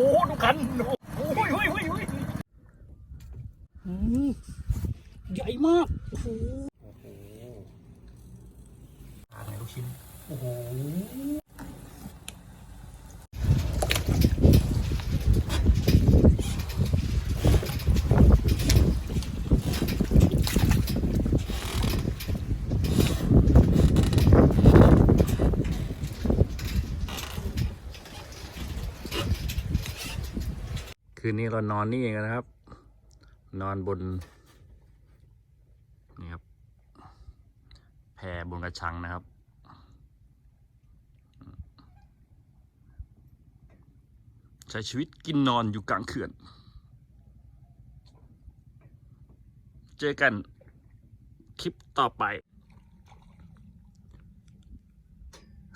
ดูกันโอ้โหเฮ้ยเฮ้ยเฮ้ยอืมใหญ่มากโอ้โหโอ้โหปลาไหนลูกชิ้นโอ้โห คื นนี้เรานอนนี่เองนะครับ นอนบนนี่ครับแพบนกระชังนะครับใช้ชีวิตกินนอนอยู่กลางเขื่อน เจอกันคลิปต่อไป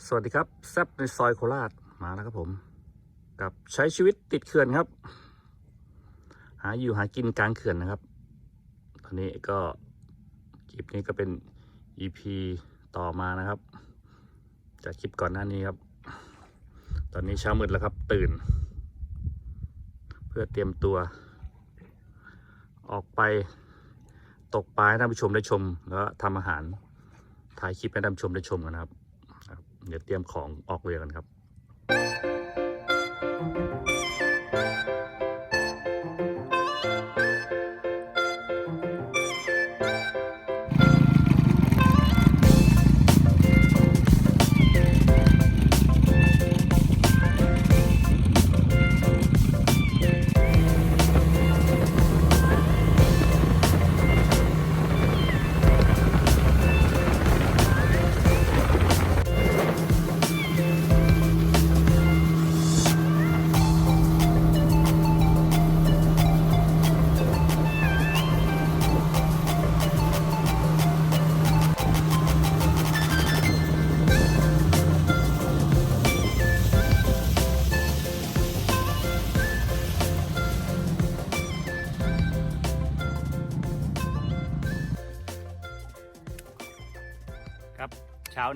สวัสดีครับ แซบในซอยโคราชมาแล้วครับผม กับใช้ชีวิตติดเขื่อนครับาอยู่หากินกลางเขื่อนนะครับ ตอนนี้ก็คลิปนี้ก็เป็น EP ต่อมานะครับ จากคลิปก่อนหน้านี้ครับ ตอนนี้เช้ามืดแล้วครับ ตื่น เพื่อเตรียมตัว ออกไปตกปลาให้ท่านผู้ชมได้ชม แล้วทำอาหารถ่ายคลิปให้ท่านผู้ชมได้ชมกันนะครับ เดี๋ยวเตรียมของออกเรือกันครับครับ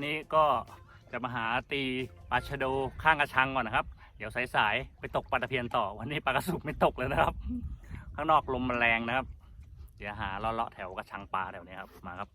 นี้ก็จะมาหาตีปลาชะโดข้างกระชังก่อนนะครับ เดี๋ยวสายๆไปตกปลาตะเพียนต่อ วันนี้ปลากระสุกไม่ตกเลยนะครับ ข้างนอกลมมันแรงนะครับ เดี๋ยวหาเลาะๆแถวกระชังปลาแถวนี้ครับมาครับ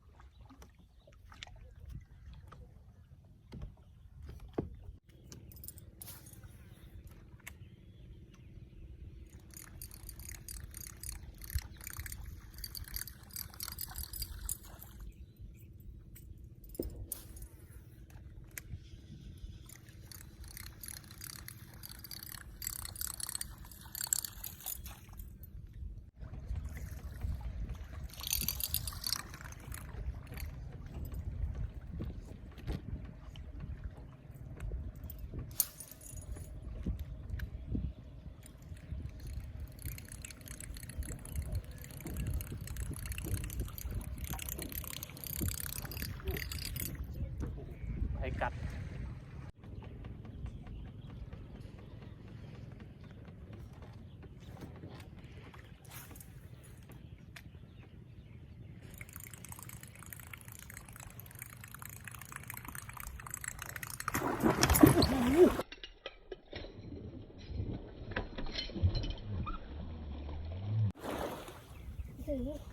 ท่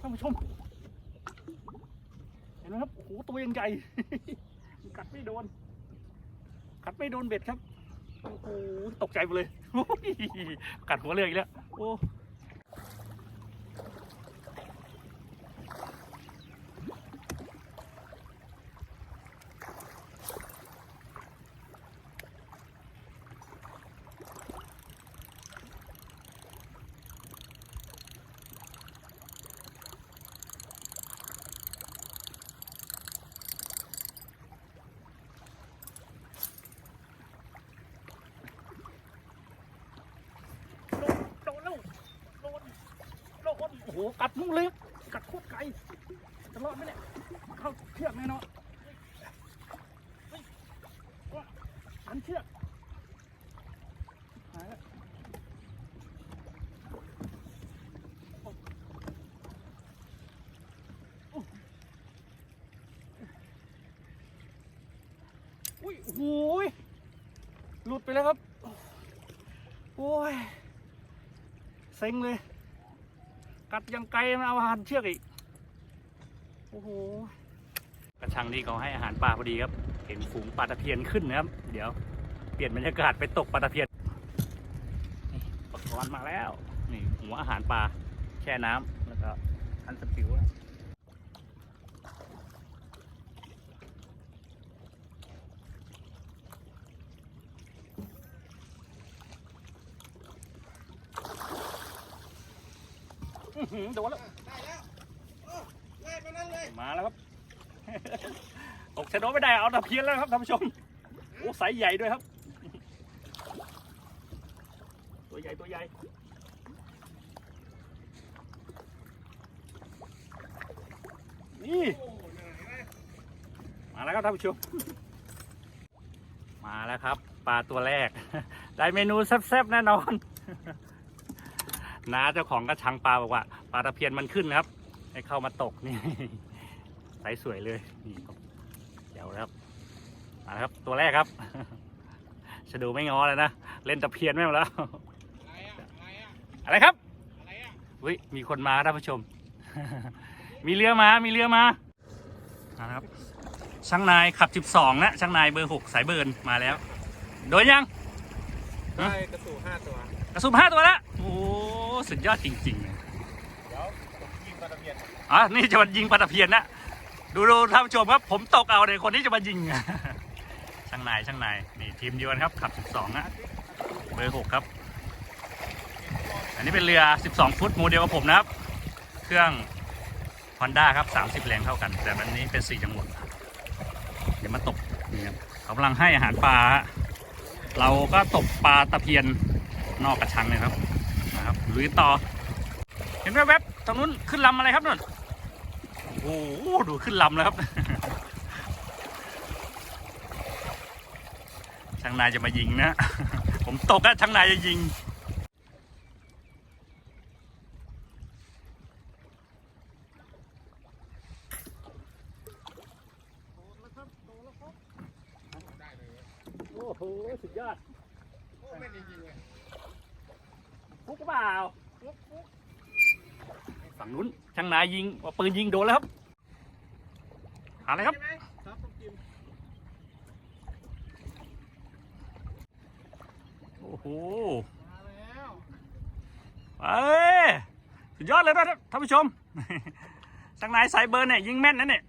านผู้ชม เห็นไหมครับ โอ้โห ตัวยังใหญ่ กัดไม่โดน กัดไม่โดนเบ็ดครับ โอ้โห ตกใจไปเลย กัดหัวเรืออีกแล้ว โอ้ โดนแล้วโดนโดนโอ้กัดมุ้งเลยกัดโคตรไกลจะรอดไหมเนี่ยเข้าเชือกแน่นอนเฮ้ยว่าอันเชือกหายแล้วอุ้ยโอ้โหลุดไปแล้วครับ โอ้ยเซ็งเลย ยังไกลมันเอาอาหารเชือกอีก โอ้โห กระชังนี่เขาให้อาหารปลาพอดีครับ เห็นฝูงปลาตะเพียนขึ้นนะครับ เดี๋ยวเปลี่ยนบรรยากาศไปตกปลาตะเพียนอุปลากรมาแล้ว นี่หัวอาหารปลาแช่น้ำแล้วก็ทันสปิวนะ หือโดนแล้วได้แล้วโอ้ไล่ไปนั่นเลยมาแล้วครับ ตกชะโดไม่ได้เอาตะเพียนแล้วครับท่านผู้ชมโอ้ไซส์ใหญ่ด้วยครับ ตัวใหญ่ตัวใหญ่นี่โอ้เหนื่อยไหมมาแล้วครับท่านผู้ชม มาแล้วครับปลาตัวแรก ได้เมนูแซ่บๆแน่นอนน้าเจ้าของกระชังปลาบอกว่า ปลาตะเพียนมันขึ้นครับ ให้เข้ามาตกนี่ใสสวยเลยนี่ครับเดี๋ยวนะครับมาแล้วครับ ตัวแรกครับจะดูไม่งอเลยนะ เล่นตะเพียนไม่หมดแล้ว อะไรอะอะไรอะอะไรครับอะไรอะอุ้ยมีคนมาท่านผู้ชม มีเรือมา มีเรือมามาแล้วครับ ช่างนายขับ 12 นะ ช่างนายเบอร์ 6 สายเบิร์นมาแล้ว โดนยัง ได้กระสูห้าตัว กระสุนห้าตัวแล้วโอ้ สุดยอดจริงๆเลย เดี๋ยวผมยิงปลาตะเพียน อะนี่จะมายิงปลาตะเพียนนะดูดูท่านผู้ชมครับผมตกเอาเลยคนที่จะมายิงช่างนายช่างนายนี่ทีมเดียวกันครับขับ 12นะเบอร์6ครับ อันนี้เป็นเรือ 12 ฟุตโมเดลกับผมนะครับ เครื่อง Honda ครับ 30 แรงเท่ากัน แต่วันนี้เป็น 4 จังหวะเดี๋ยวมาตกนี่ครับเขากำลังให้อาหารปลาเราก็ตกปลาตะเพียนนอกกระชังเลยครับนะครับลุยต่อ เห็นแวบๆตรงนู้นขึ้นลำอะไรครับนั่น โอ้โหดูขึ้นลำแล้วครับ ช่างนายจะมายิงนะ ผมตกอะช่างนายจะยิง ได้เลย โอ้โห สุดยอด โอ้ไม่ได้ยิงเลย ฟุกเปล่าฝั่ง นายิงปืนยิงโดนแล้วครับหาอะไรครับโอ้โหมาแล้วเอ้ยสุดยอดเลยนะท่านผู้ชมช่างนายสายเบิร์เนี่ยยิงแม่นนะเนี่ย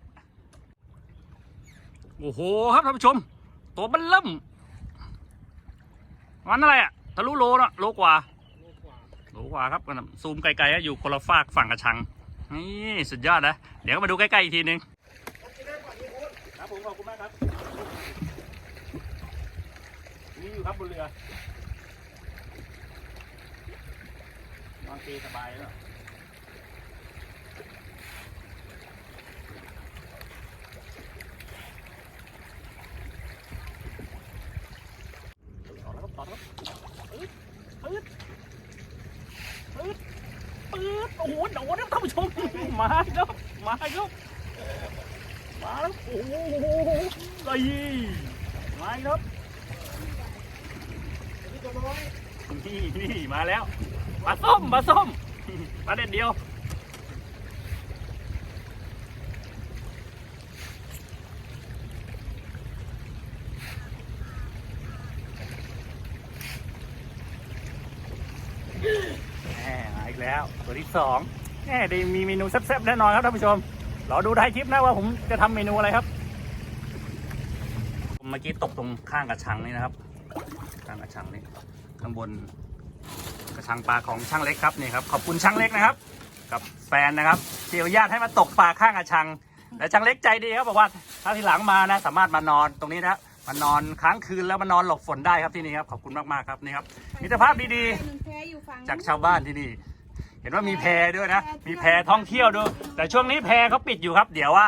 โอ้โหครับท่านผู้ชม ตัวมันเริ่มมันอะไรอะทะลุโลนะโลกว่าโลกว่าครับกันซูมไกลๆอะอยู่คนละฝากฝั่งกระชัง นี่สุดยอดนะเดี๋ยวก็มาดูใกล้ๆอีกทีนึงต้องนี่ครับผมขอบคุณมากครับนี่อยู่ครับบนเรือนอนเปสบายแล้วต่อแล้วครับต่อแล้วครับปื๊ดปื๊ดปื๊ดปื๊ ดโอ้โหโดนนะท่านผู้ชมมาแล้วมาแล้วมาแล้วโอ้โหไอ้มาครับนี่นี่มาแล้วปลาส้มปลาส้มปลาเด็ดเดียวแหมมา อีกแล้ว ตัวที่สองแหมได้มีเมนูแซ่บๆแน่นอนครับท่านผู้ชมรอดูท้ายคลิปนะว่าผมจะทำเมนูอะไรครับเมื่อกี้ตกตรงข้างกระชังนี่นะครับ ข้างกระชังนี่ข้างบนกระชังปลาของช่างเล็กครับนี่ครับขอบคุณช่างเล็กนะครับ กับแฟนนะครับที่อนุญาตให้มาตกปลาข้างกระชังและช่างเล็กใจดีครับบอกว่าถ้าทีหลังมานะ สามารถมานอนตรงนี้นะมานอนค้างคืนแล้วมานอนหลบฝนได้ครับที่นี่ครับขอบคุณมากๆครับนี่ครับมิตรภาพดีๆ จากชาวบ้านที่นี่ เห็นว่ามีแพด้วยนะ มีแพท่องเที่ยวด้วย แต่ช่วงนี้แพเขาปิดอยู่ครับ เดี๋ยวว่า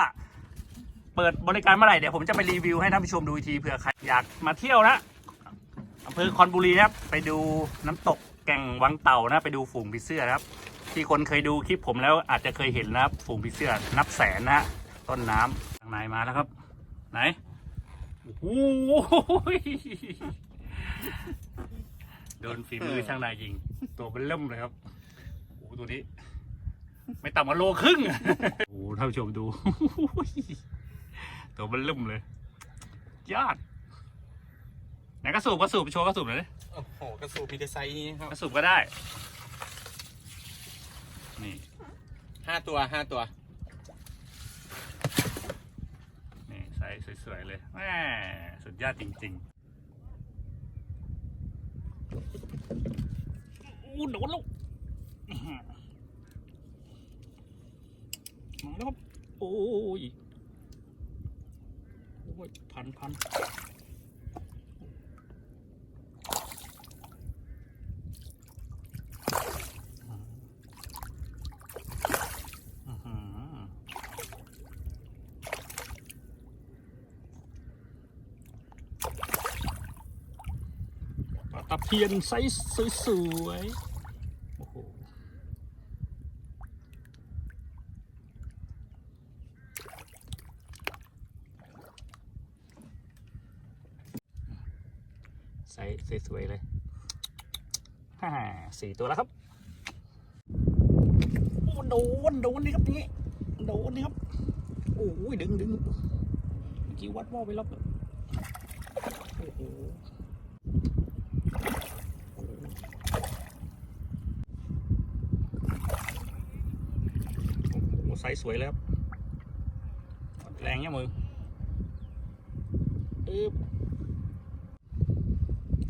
เปิดบริการเมื่อไหร่เดี๋ยวผมจะไปรีวิวให้ท่านผู้ชมดูอีกทีเผื่อใครอยากมาเที่ยวนะอำเภอคอนบุรีนะครับ ไปดูน้ำตกแก่งวังเต่านะ ไปดูฝูงผีเสื้อนะครับ ที่คนเคยดูคลิปผมแล้วอาจจะเคยเห็นนะครับ ฝูงผีเสื้อนับแสนนะฮะต้นน้ำทางไหนมาแล้วครับ ไหนโอ้โหโดนฝีมือช่างนายยิง ตัวเป็นเริ่มเลยครับโอ้โห ตัวนี้ ไม่ต่ำกว่าโลครึ่ง โอ้โหท่านผู้ชมดู ตัวเป็นเริ่มเลยยอดไหนกระสูบกระสูบโชว์กระสูบหน่อยดิโอ้โหกระสูบมีแต่ไซส์นี้ครับกระสูบก็ได้ นี่ห้าตัวห้าตัว นี่ไซส์สวยๆเลยแหมสุดยอดจริงๆอู้โดนแล้วอื้อหือ มาแล้วครับโอ้ยโอ้ยพันพันปลาตะเพียนไซส์สวยๆ โอ้โห ไซส์สวยๆเลยฮ่า สี่ตัวแล้วครับโอ้โดนโดนนี่ครับนี่โดนนี่ครับโอ้ยดึงดึงเมื่อกี้วัดว่าไปรอบโอ้โหโอ้โหไซส์สวยเลยครับแรงเนี่ยมือบ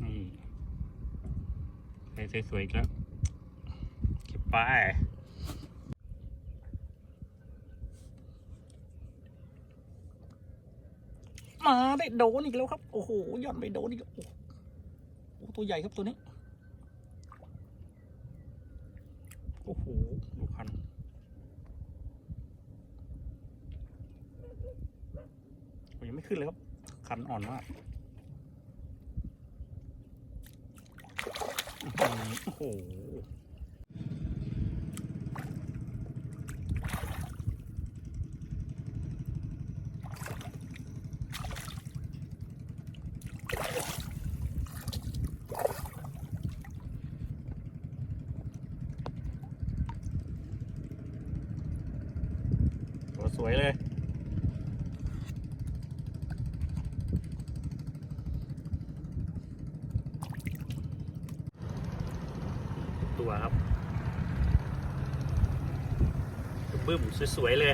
นี่ไซ สวยๆอีกแล้วเก็บไปมาได้โดนอีกแล้วครับ โอ้โหย่อนไปโดนอีกโอ้โหตัวใหญ่ครับตัวนี้ โอ้โหดูคันยังไม่ขึ้นเลยครับ คันอ่อนมากอื้อหือ โอ้โห ตัวครับบึ้มสวยๆเลย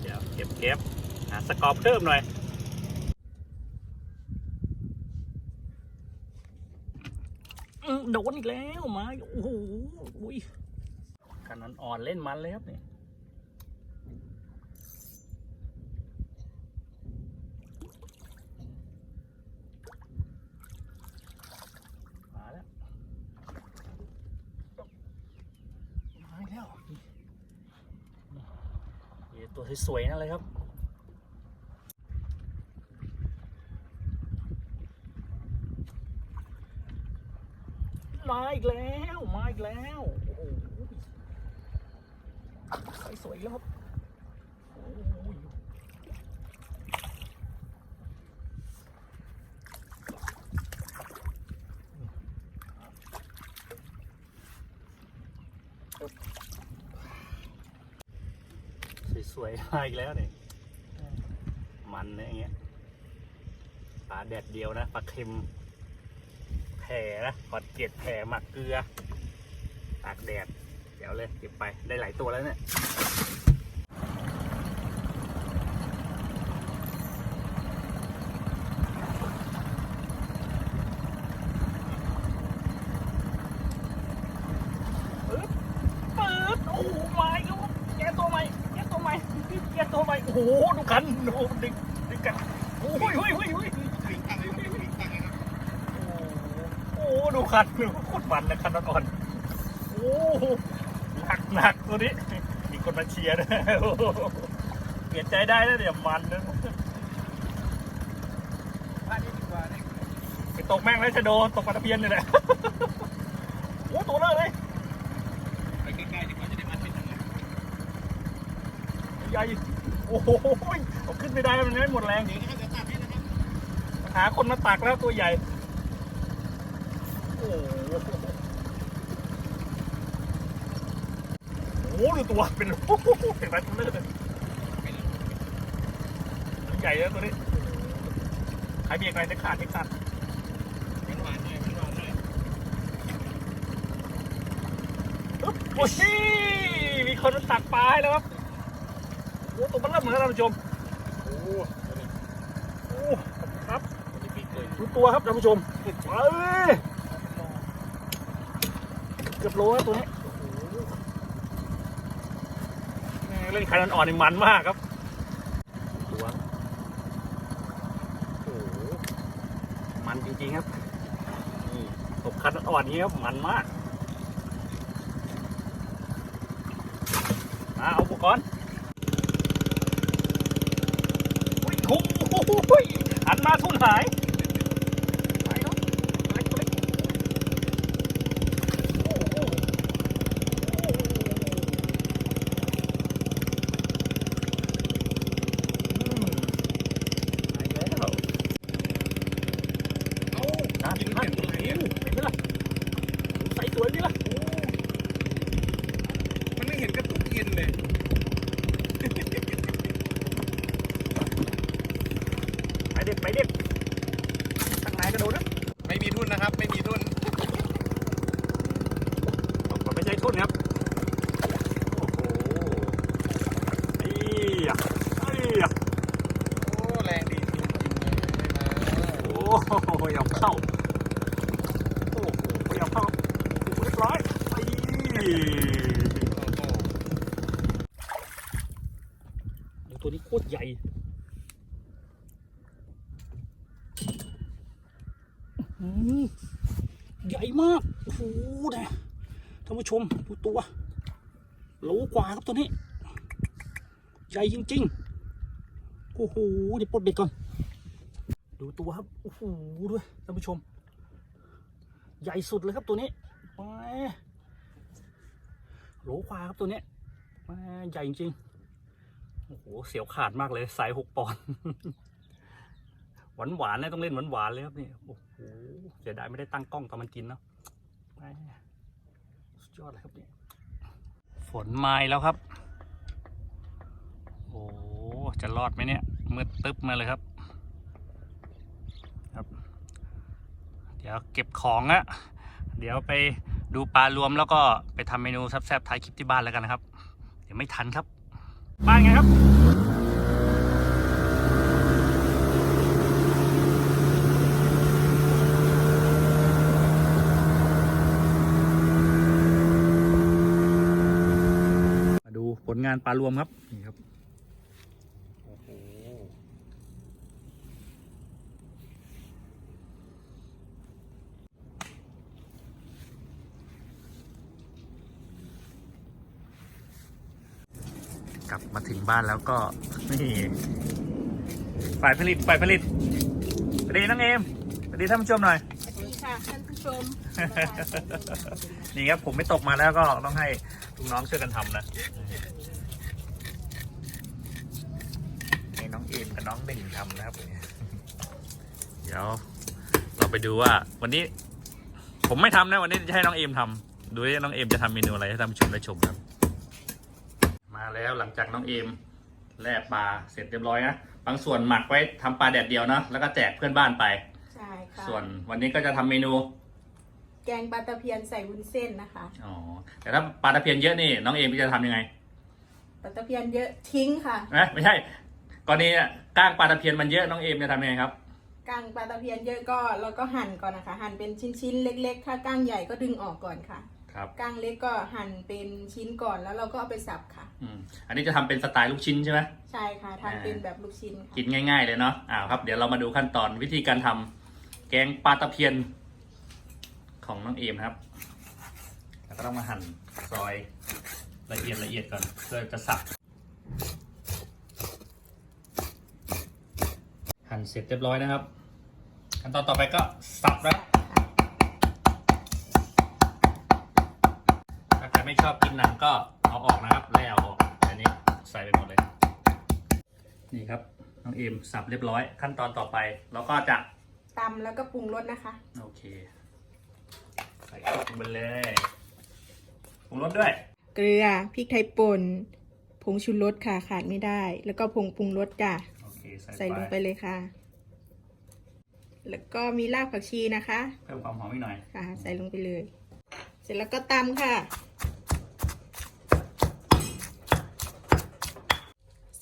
เดี๋ยวเก็บเก็บหาสกอร์เพิ่มหน่อยโดนอีกแล้วมาโอ้โหอุ้ยคันนั้นอ่อนเล่นมันเลยครับเนี่ย มาแล้ว มาอีกแล้วนี่ตัว สวยนั่นเลยครับ มาอีกแล้ว มาอีกแล้ว โอ้โหสสวยแล้วครับ โอ้ยสวยๆ มาอีกแล้วเนี่ยมันเนี่ยอย่างเงี้ยปลาแดดเดียวนะปลาเค็มแผ่นะขอดเกล็ดแผ่หมักเกลือตากแดด เดี๋ยวเลยเก็บไปได้หลายตัวแล้วเนี่ย ปึ๊บปึ๊บโอ้โหมาอีกแล้วแกตัวใหม่แกตัวใหม่แกตัวใหม่ โอ้โห ดูกันโอ้โหดึงดึงกันโอ้ยโอ้ยโอ้ยโอ้ยโอ้โหดูคันโคตรมันเลยคันอ่อนๆโอ้โหหนักหนักตัวนี้มีคนมาเชียร์ด้วยโอ้โหเปลี่ยนใจได้แล้วเดี๋ยวมันนะอันนี้ดีกว่าเนี่ยไปตกแม่งแล้วจะโดนตกปลาตะเพียนนี่แหละโอ้ตัวเลอะเลยไปใกล้ๆดีกว่าจะได้มัดเป็นยังไงใหญ่ โอ้โหเอาขึ้นไม่ได้มันไม่หมดแรงเดี๋ยวนะครับเดี๋ยวตัดให้นะครับหาคนมาตักแล้วตัวใหญ่ โอ้โหโอ้โหดูตัวเป็นโอ้โหเห็นไหมตัวเล็กเลยใหญ่แล้วตัวนี้ใครเบียกอะไรจะขาดจะขาดหวานๆหน่อยหวานๆหน่อยอึ๊บโอ้ยมีคนมาตักปลาให้แล้วครับโอ้ตัวมันเริ่มเหมือนกันท่านผู้ชมโอ้โหโอ้ครับดูตัวครับท่านผู้ชมเอ้ยเกือบโลแล้วตัวนี้เล่นไข่อ่อนๆนี่มันมากครับตัวโอ้มันจริงๆครับนี่ตกคันอ่อนนี้ครับมันมากมาเอาอุปกรณ์อุ้ยโอ้โห หันมาทุ่นหาย ไปครับไปตัวเล็กโอ้โหอืมไปแล้ว เอ้า นั่น กิน นั่ เห็ น นตรงไหน เห็ อะ นไหมล่ะใส่สวยดีล่ะ มันไม่เห็นกระตุกเย็นเลย ไป เด็ดไปเด็ดทางไหนกระโดดนะไม่มีทุนนะครับ ไม่มีทุนผมไม่ใช่ทุ่นครับ โอ้โหไอ้ยะไอ้ยะโอ้ แรงดีจริงๆเลยไม่มาโอ้โหยอมเข้า โอ้โหยอมเข้าโอ้โหเรียบร้อยไอ้ โอ้โห โอ้ตัวนี้โคตรใหญ่อื้อหือใหญ่มาก โอ้โหนะท่านผู้ชมดูตัวโลกว่าครับตัวนี้ ใหญ่ จริงๆ โอ้โห เดี๋ยวปลดเบ็ดก่อน ดูตัวครับ โอ้โหด้วยท่านผู้ชม ใหญ่สุดเลยครับตัวนี้แหมโหลควาครับตัวนี้ยแหมใหญ่จริงๆ โอ้โห เสียวขาดมากเลย สายหกปอนด์หวานหวานๆนะต้องเล่นหวานหวานๆเลยครับนี่โอ้โหเสียดายไม่ได้ตั้งกล้องตอนมันกินเนาะสุดยอดเลยครับนี่ฝนมาแล้วครับ โอ้จะรอดไหมเนี่ยมืดตึ๊บมาเลยครับ ครับ เดี๋ยวเก็บของอะเดี๋ยวไปดูปลารวมแล้วก็ไปทำเมนูแซ่บๆท้ายคลิปที่บ้านแล้วกันนะครับ เดี๋ยวไม่ทันครับ บ้านไงครับมาดูผลงานปลารวมครับนี่ครับ โอ้โห กลับมาถึงบ้านแล้วก็ นี่ฝ่ายผลิตฝ่ายผลิตสวัสดีน้องเอมสวัสดีท่านผู้ชมหน่อย สวัสดีค่ะท่านผู้ชมนี่ครับผมไม่ตกมาแล้วก็ต้องให้ลูกน้องช่วยกันทำนะให้น้องเอมกับน้องเบ่งทำนะครับ เดี๋ยว เราไปดูว่า วันนี้ ผมไม่ทำนะ วันนี้จะให้น้องเอมทำดูว่าน้องเอมจะทำเมนูอะไรให้ท่านผู้ชมได้ชมครับมา แล้วหลังจากน้องเอมแล่ปลาเสร็จเรียบร้อยนะบางส่วนหมักไว้ทำปลาแดดเดียวนะแล้วก็แจกเพื่อนบ้านไป ใช่ค่ะ ส่วนวันนี้ก็จะทำเมนู แกงปลาตะเพียนใส่วุ้นเส้นนะคะอ๋อแต่ถ้าปลาตะเพียนเยอะนี่น้องเอมจะทำยังไงปลาตะเพียนเยอะทิ้งค่ะนะไม่ใช่กรณีอะก้างปลาตะเพียนมันเยอะน้องเอมจะทำยังไงครับกางปลาตะเพียนเยอะก็เราก็หั่นก่อนนะคะ หั่นเป็นชิ้นๆเล็ก ๆ ถ้าก้างใหญ่ก็ดึงออกก่อนค่ะ ครับก้างเล็กก็หั่นเป็นชิ้นก่อนแล้วเราก็เอาไปสับค่ะ อืมอันนี้จะทำเป็นสไตล์ลูกชิ้นใช่ไหม ใช่ค่ะทำเป็นแบบลูกชิ้นค่ะกินง่าย ๆ เลยเนาะอ้าวครับ เดี๋ยวเรามาดูขั้นตอนวิธีการทำแกงปลาตะเพียน ของน้องเอมนะครับ แล้วก็ต้องมาหั่นซอยละเอียดละเอียดก่อนเพื่อจะสับ หั่นเสร็จเรียบร้อยนะครับ ขั้นตอนต่อไปก็สับนะถ้าใคร ไม่ชอบกินหนังก็เอาออกนะครับแล่เอาออกอันนี้ใส่ไปหมดเลย นี่ครับน้องเอมสับเรียบร้อย ขั้นตอนต่อไปเราก็จะตำแล้วก็ปรุงรสนะคะ โอเคครบลงไปเลยปรุงรสด้วย เกลือพริกไทยป่นผงชูรสค่ะขาดไม่ได้ แล้วก็ผงปรุงรสจ้ะโอเคใส่ใส่ลงไปเลยค่ะ แล้วก็มีรากผักชีนะคะ เพิ่มความหอมอีกหน่อยค่ะ ใส่ลงไปเลย เสร็จแล้วก็ตำค่ะ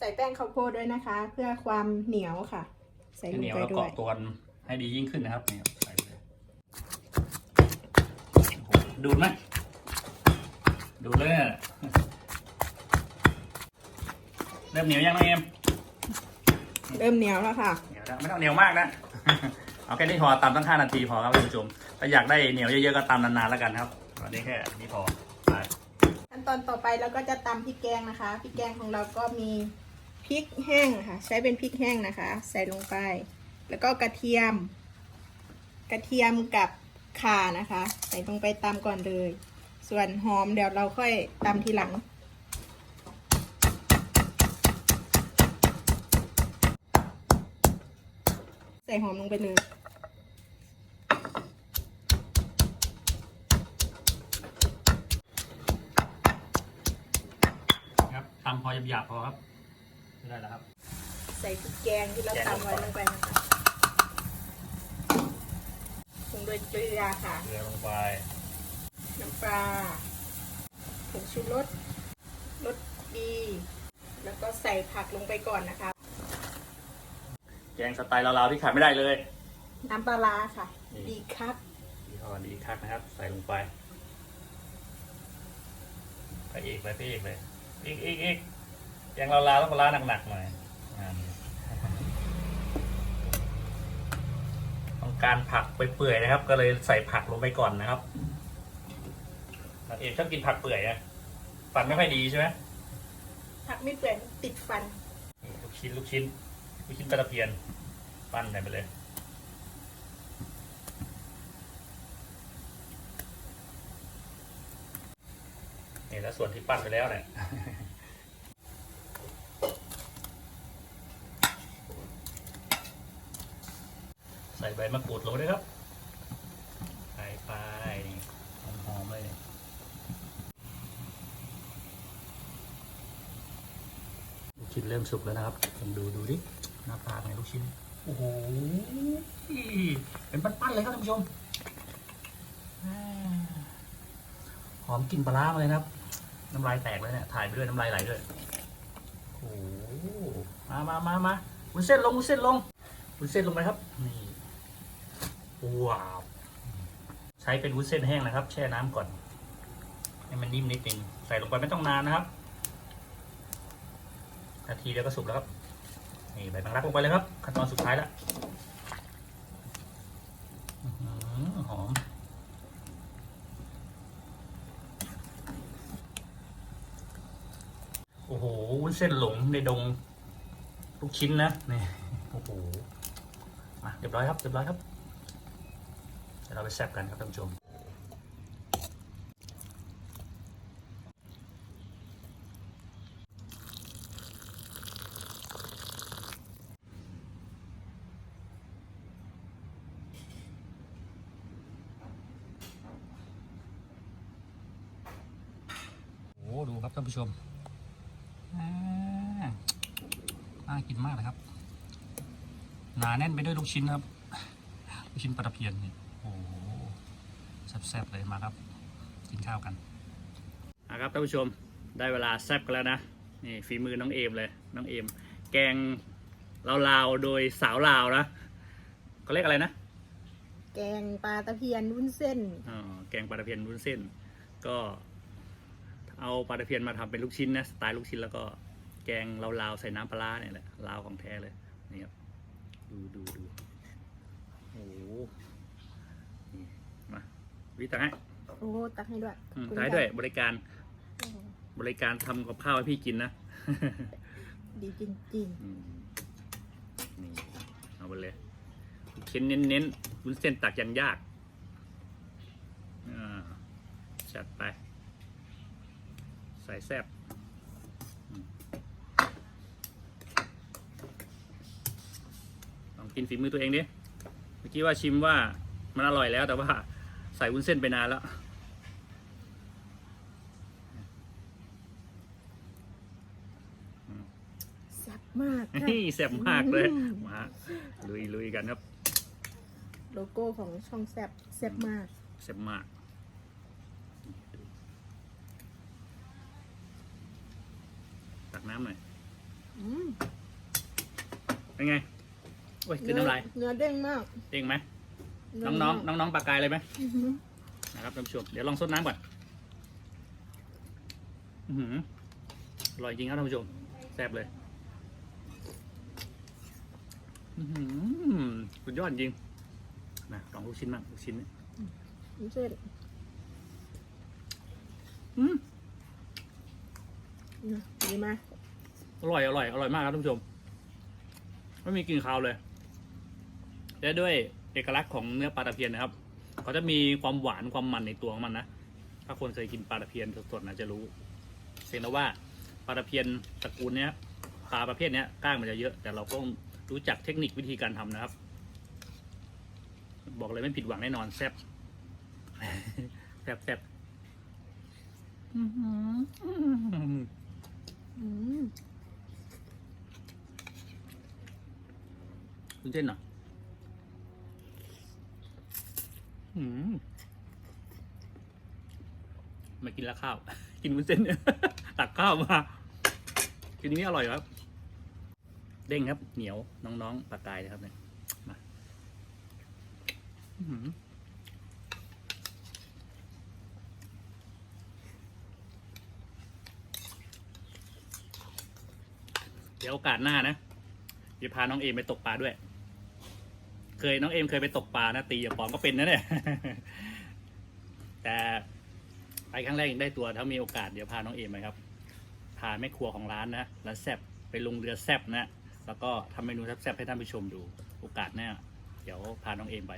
ส่แป้งข้าวโพดด้วยนะคะ เพื่อความเหนียวค่ะ ใส่ให้ลเหงนียวไปแล้วด้วเกาะยตัวให้ดียิ่งขึ้นนะครับนี่ครับใส่ไปเลยโอ้โหดูดไหมดูดเลยเนี่ยเริ่มเหนียวยังน้องเอ็มเริ่มเหนียวแล้วค่ะ เหนียวแล้วไม่ต้องเหนียวมากนะ เอาแค่นี้พอตำตั้งห้านาทีพอครับท่านผู้ชมถ้าอยากได้เหนียวเยอะๆก็ตำนานๆแล้วกันครับวันนี้แค่นี้พอไปขั้นตอนต่อไปเราก็จะตำพริกแกงนะคะพริกแกงของเราก็มี พริกแห้งค่ะ ใช้เป็นพริกแห้งนะคะ ใส่ลงไป แล้วก็กระเทียม กระเทียมกับข่านะคะ ใส่ลงไปตำก่อนเลย ส่วนหอมเดี๋ยวเราค่อยตำทีหลัง ใส่หอมลงไปเลยครับตำพอหยาบๆพอครับ ได้แล้วครับ ใส่พริกแกงที่เราตำไว้ลงไปนะคะปรุงด้วยเกลือค่ะ เกลือลงไป น้ำปลาผงชูรส รสดี แล้วก็ใส่ผักลงไปก่อนนะคะ แกงสไตล์ลาวๆที่ขาดไม่ได้เลย น้ำปลาร้าค่ะ นี่ ดีครับยี่ห้อดีคักนะครับ ใส่ลงไปไปอีกไปพี่อีกเลยอีกอีกอีก แกงลาวๆต้องปลาร้าหนักๆหน่อยอ่านี่ต้องการผักไปเปื่อยๆนะครับ ก็เลยใส่ผักลงไปก่อนนะครับนักเอกชอบกินผักเปื่อยนะฟันไม่ค่อยดีใช่ไหมผักไม่เปื่อยติดฟัน ลูกชิ้นลูกชิ้นลูกชิ้นปลาตะเพียน ปั้นใส่ไปเลยนี่แล้วส่วนที่ปั้นไปแล้วเนี่ย ส่ใบมะกรูดลงไปด้วยครับใส่ไปนี่หอมๆเลยลูกชิ้นเริ่มสุกแล้วนะครับผมดูดูดิหน้าตาเป็นไงลูกชิ้น โอ้โห เป็นปั้นๆเลยครับท่านผู้ชมหอมกลิ่นปลาร้ามาเลยนะครับ น้ำลายแตกเลยเนี่ยถ่ายไปด้วยน้ำลายไหลด้วยโอ้โหมามามามาวุ้นเส้นลงวุ้นเส้นลงวุ้นเส้นลงไปครับนี่ ว้าว ใช้เป็นวุ้นเส้นแห้งนะครับ แช่น้ำก่อน ให้มันนิ่มนิดนึงใส่ลงไปไม่ต้องนานนะครับ นาทีเดียวก็สุกแล้วครับนี่ใบแมงลักลงไปเลยครับ ขั้นตอนสุดท้ายล้วอื้อหือหอมโอ้โหวุ้นเส้นหลงในดงลูกชิ้นนะนี่โอ้โหมาเรียบร้อยครับเรียบร้อยครับ เดี๋ยวเราไปแซ่บกันครับท่านผู้ชมโอ้ดูครับท่านผู้ชมน่ากินมากเลยครับ หนาแน่นไปด้วยลูกชิ้นครับ ลูกชิ้นปลาตะเพียนนี่ แซ่บๆเลยมาครับ กินข้าวกันนะครับท่านผู้ชมได้เวลาแซ่บกันแล้วนะนี่ฝีมือน้องเอมเลยน้องเอม แกงลาวๆโดยสาวลาวนะเขาเรียกอะไรนะ แกงปลาตะเพียนวุ้นเส้นอ๋อแกงปลาตะเพียนวุ้นเส้น ก็เอาปลาตะเพียนมาทำเป็นลูกชิ้นนะสไตล์ลูกชิ้นแล้วก็แกงลาวๆใส่น้ำปลาร้าเนี่ยแหละลาวของแท้เลยนี่ครับดูดูดูโอ้โหนี่มา วิตังให้โอ้ตักให้ด้วยอืมขอบคุณท้ายด้วยค่ะบริการโอ้บริการทำกับข้าวให้พี่กินนะ ดีจริงอืมนี่เอาไปเลยลูกชิ้นเน้นๆวุ้นเส้นตักยันยากอ่าจัดไป ใส่แซบอืมลองกินฝีมือตัวเองดิ เมื่อกี้ว่าชิมว่ามันอร่อยแล้วแต่ว่า ใส่วุ้นเส้นไปนานแล้ว แซ่บมากค่ะนี่แซ่บมากเลย มาลุยลุยกันครับโลโก้ของช่องแซ่บแซ่บมาก แซ่บมาก ตักน้ำหน่อย อืมเป็นไง โอ้ยคือน้ำลายเนื้อเด้งมากเองไหมเน้องน้องน้องน้องๆปลากายเลยไหมอื้อหือนะครับท่านผู้ชมเดี๋ยวลองซดน้ำก่อนอือหืออร่อยจริงครับท่านผู้ชมแซ่บเลยอือหือสุดยอดจริงนะลองลูกชิ้นบ้างลูกชิ้นเนี่ยวุ้นเส้นอืม นะดีมากอร่อยอร่อยอร่อยมากครับท่านผู้ชม ไม่มีกลิ่นคาวเลยและด้วย เอกลักษณ์ของเนื้อปลาตะเพียนนะครับเขาจะมีความหวานความมันในตัวของมันนะถ้าคนเคยกินปลาตะเพียนสดๆนะจะรู้เพียงแต่ว่าปลาตะเพียนตระกูลเนี้ยปลาประเภทเนี้ยกล้างมันจะเยอะ แต่เราก็รู้จักเทคนิควิธีการทำนะครับ บอกเลยไม่ผิดหวังแน่นอนแซ่บแซ่บแซ่บอื้อหืออืมคุณเส้นเหรออื มมากินล้วข้าว กินวุ้นเส้นตักข้าวมา กินนี้อร่อยครับ เด้งครับ เหนียวน้องๆปลากายนะครับเนี่ยมาอือหือเดี๋ยวโอกาสหน้านะจะพาน้องเอไปตกปลาด้วย เคยน้องเอมเคยไปตกปลานะตีอย่าปอมก็เป็นนะเนี่ย แต่ไปครั้งแรกยังได้ตัวถ้ามีโอกาสเดี๋ยวพาน้องเอมไปครับ พาแม่ครัวของร้านนะร้านแซบไปลงเรือแซบนะ แล้วก็ทำเมนูแซบๆให้ท่านผู้ชมดู โอกาสหน้าเดี๋ยวพาน้องเอมไป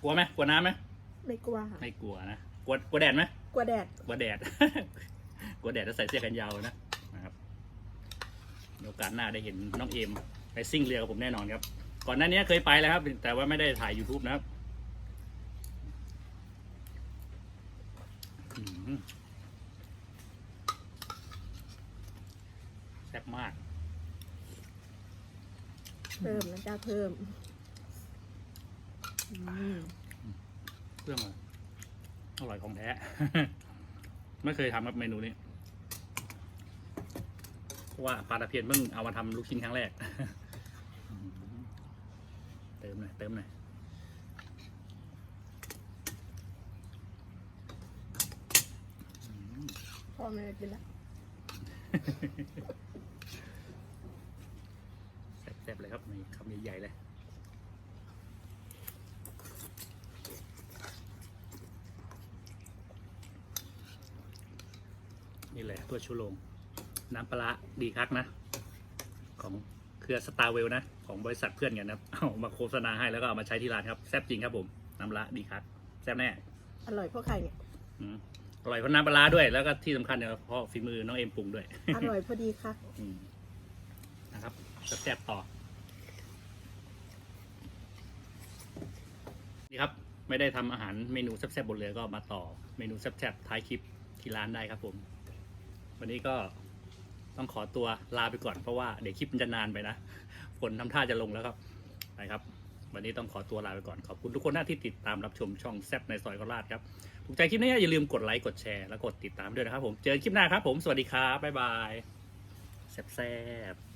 กลัวไหมกลัวน้ำไหมไม่กลัวค่ะไม่กลัวนะกลัวกลัวแดดไหมกลัวแดดกลัวแดดกลัวแดดจะใส่เสื้อกันยาวนะนะครับมีโอกาสหน้าได้เห็นน้องเอมไปซิ่งเรือกับผมแน่นอนครับ ก่อนหน้านี้เคยไปแล้วครับ แต่ว่าไม่ได้ถ่าย YouTube นะครับอืมแซ่บมาก เพิ่มนะจ้าเพิ่มอืมเครื่องอะอร่อยของแท้ ไม่เคยทำครับเมนูนี้เพราะว่าปลาตะเพียนเพิ่งเอามาทำลูกชิ้นครั้งแรกเติม หน่อยเติมหน่อยพ่อไม่ได้กินละแซ่บๆเลยครับนี่คำใหญ่ๆเลยนี่แหละตัวชูโรงน้ำปลาร้าดีคักนะ ของเค รือสตาร์เวลนะ ของบริษัทเพื่อนกันนะครับเอามาโฆษณาให้แล้วก็เอามาใช้ที่ร้านครับแซ่บจริงครับผมน้ำปลาร้าดีคักแซ่บแน่อร่อยเพราะไข่เนี่ยอืมอร่อยเพราะน้ำปลาร้าด้วยแล้วก็ที่สำคัญเนี่ยเพราะฝีมือน้องเอ็มปรุงด้วย อร่อยพอดีค่ะ อืมนะครับแซ่บๆต่อ นี่ครับ ไม่ได้ทำอาหารเมนูแซ่บๆบนเรือก็มาต่อ เมนูแซ่บๆท้ายคลิปที่ร้านได้ครับผม วันนี้ก็ ต้องขอตัวลาไปก่อนเพราะว่าเดี๋ยวคลิปมันจะนานไปนะฝนทำท่าจะลงแล้วครับไปครับ วันนี้ต้องขอตัวลาไปก่อน ขอบคุณทุกคนนะที่ติดตามรับชมช่องแซบในซอยโคราชครับถูกใจคลิปนี้อย่าลืมกดไลค์กดแชร์และกดติดตามด้วยนะครับผมเจอกันคลิปหน้าครับผมสวัสดีครับบ๊ายบายแซ่บ